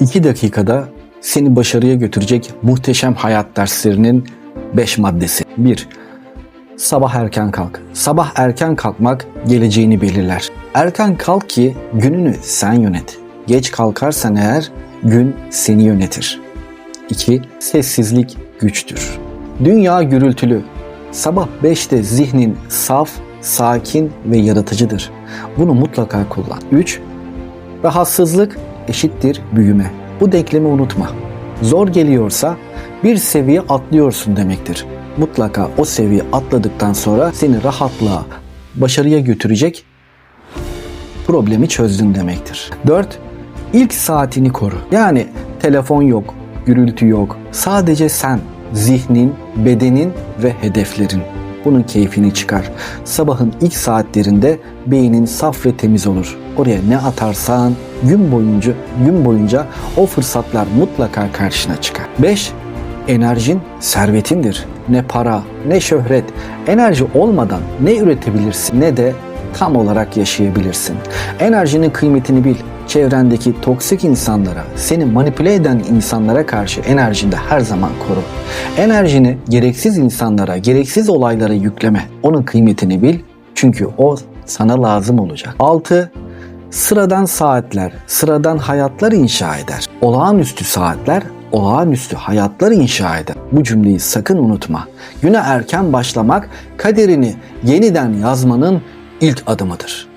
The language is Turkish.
2 dakikada seni başarıya götürecek muhteşem hayat derslerinin 5 maddesi. 1. Sabah erken kalk. Sabah erken kalkmak geleceğini belirler. Erken kalk ki gününü sen yönet. Geç kalkarsan eğer gün seni yönetir. 2. Sessizlik güçtür. Dünya gürültülü. Sabah 5'te zihnin saf, sakin ve yaratıcıdır. Bunu mutlaka kullan. 3. Rahatsızlık eşittir büyüme. Bu denklemi unutma. Zor geliyorsa bir seviye atlıyorsun demektir. Mutlaka o seviye atladıktan sonra seni rahatlığa, başarıya götürecek problemi çözdün demektir. 4. İlk saatini koru. Yani telefon yok, gürültü yok. Sadece sen, zihnin, bedenin ve hedeflerin. Bunun keyfini çıkar. Sabahın ilk saatlerinde beynin saf ve temiz olur. Oraya ne atarsan gün boyunca gün boyunca o fırsatlar mutlaka karşına çıkar. 5. Enerjin servetindir. Ne para, ne şöhret, enerji olmadan ne üretebilirsin ne de tam olarak yaşayabilirsin. Enerjinin kıymetini bil. Çevrendeki toksik insanlara, seni manipüle eden insanlara karşı enerjini de her zaman koru. Enerjini gereksiz insanlara, gereksiz olaylara yükleme. Onun kıymetini bil. Çünkü o sana lazım olacak. 6. Sıradan saatler, sıradan hayatlar inşa eder. Olağanüstü saatler, olağanüstü hayatlar inşa eder. Bu cümleyi sakın unutma. Güne erken başlamak kaderini yeniden yazmanın ilk adımıdır.